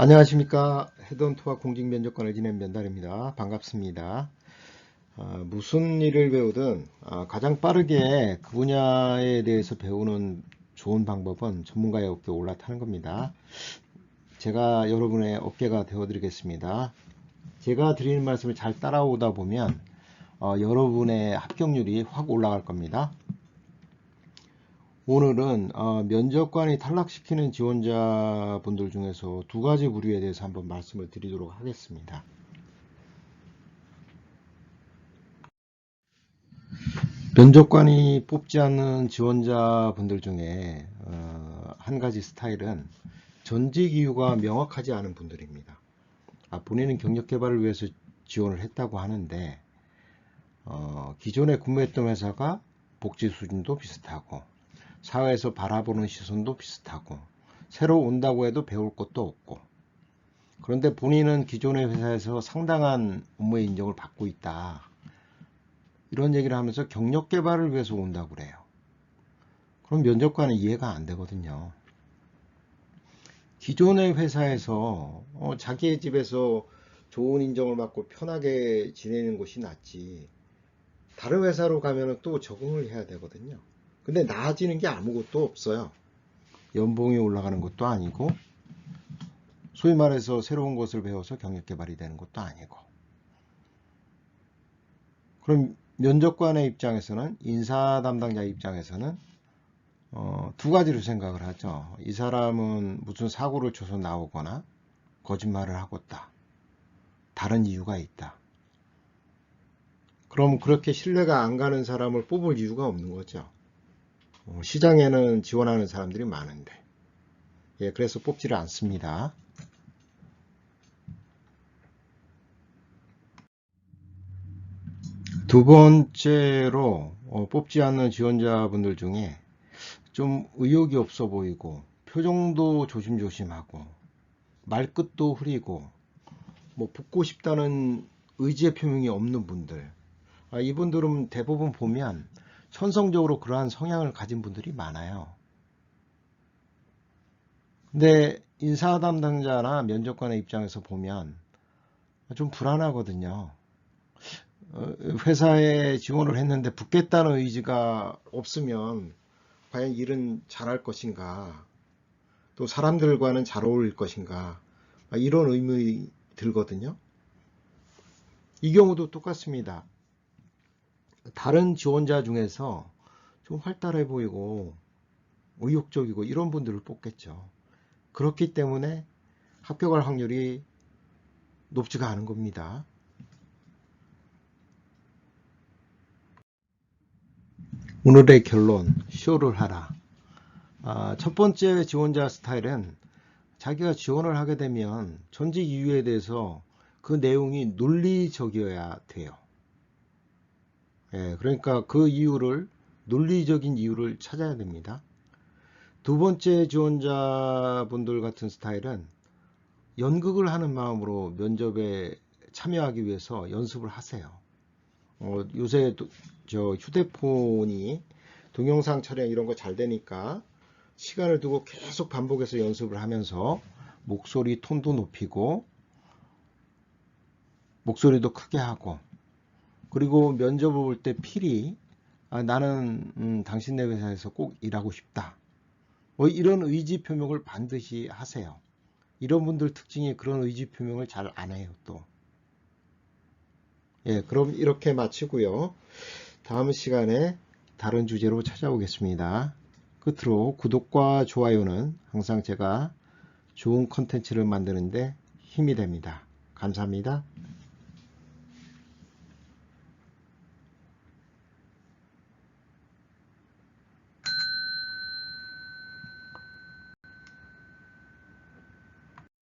안녕하십니까 헤드헌터와 공직면접관을 지낸 면달입니다. 반갑습니다. 아, 무슨 일을 배우든 아, 가장 빠르게 그 분야에 대해서 배우는 좋은 방법은 전문가의 어깨에 올라타는 겁니다. 제가 여러분의 어깨가 되어 드리겠습니다. 제가 드리는 말씀을 잘 따라오다 보면 어, 여러분의 합격률이 확 올라갈 겁니다. 오늘은 어, 면접관이 탈락시키는 지원자분들 중에서 두 가지 부류에 대해서 한번 말씀을 드리도록 하겠습니다. 면접관이 뽑지 않는 지원자분들 중에 어, 한 가지 스타일은 전직 이유가 명확하지 않은 분들입니다. 아, 본인은 경력 개발을 위해서 지원을 했다고 하는데 어, 기존에 근무했던 회사가 복지 수준도 비슷하고 사회에서 바라보는 시선도 비슷하고 새로 온다고 해도 배울 것도 없고 그런데 본인은 기존의 회사에서 상당한 업무의 인정을 받고 있다. 이런 얘기를 하면서 경력 개발을 위해서 온다고 그래요. 그럼 면접관은 이해가 안 되거든요. 기존의 회사에서 어, 자기의 집에서 좋은 인정을 받고 편하게 지내는 것이 낫지. 다른 회사로 가면 또 적응을 해야 되거든요. 근데 나아지는 게 아무것도 없어요. 연봉이 올라가는 것도 아니고, 소위 말해서 새로운 것을 배워서 경력 개발이 되는 것도 아니고. 그럼 면접관의 입장에서는, 인사 담당자 입장에서는, 어, 두 가지로 생각을 하죠. 이 사람은 무슨 사고를 쳐서 나오거나, 거짓말을 하고 있다. 다른 이유가 있다. 그럼 그렇게 신뢰가 안 가는 사람을 뽑을 이유가 없는 거죠. 어, 시장에는 지원하는 사람들이 많은데. 예, 그래서 뽑지를 않습니다. 두 번째로 어, 뽑지 않는 지원자분들 중에 좀 의욕이 없어 보이고 표정도 조심조심하고 말끝도 흐리고 뭐 붙고 싶다는 의지의 표명이 없는 분들 아, 이분들은 대부분 보면 천성적으로 그러한 성향을 가진 분들이 많아요. 근데 인사 담당자나 면접관의 입장에서 보면 좀 불안하거든요. 어, 회사에 지원을 했는데 붙겠다는 의지가 없으면 과연 일은 잘할 것인가? 또 사람들과는 잘 어울릴 것인가? 아, 이런 의문이 들거든요. 이 경우도 똑같습니다. 다른 지원자 중에서 좀 활달해 보이고 의욕적이고 이런 분들을 뽑겠죠. 그렇기 때문에 합격할 확률이 높지가 않은 겁니다. 오늘의 결론, 쇼를 하라. 아, 첫 번째 지원자 스타일은 자기가 지원을 하게 되면 전직 이유에 대해서 그 내용이 논리적이어야 돼요. 예, 그러니까 그 이유를 논리적인 이유를 찾아야 됩니다. 두 번째 지원자분들 같은 스타일은 연극을 하는 마음으로 면접에 참여하기 위해서 연습을 하세요. 어, 요새 도, 저 휴대폰이 동영상 촬영 이런 거 잘 되니까 시간을 두고 계속 반복해서 연습을 하면서 목소리 톤도 높이고 목소리도 크게 하고 그리고 면접을 볼 때 필히 아, 나는 음, 당신네 회사에서 꼭 일하고 싶다. 뭐 이런 의지 표명을 반드시 하세요. 이런 분들 특징이 그런 의지 표명을 잘 안 해요 또. 예, 그럼 이렇게 마치고요. 다음 시간에 다른 주제로 찾아오겠습니다. 끝으로 구독과 좋아요는 항상 제가 좋은 컨텐츠를 만드는데 힘이 됩니다. 감사합니다.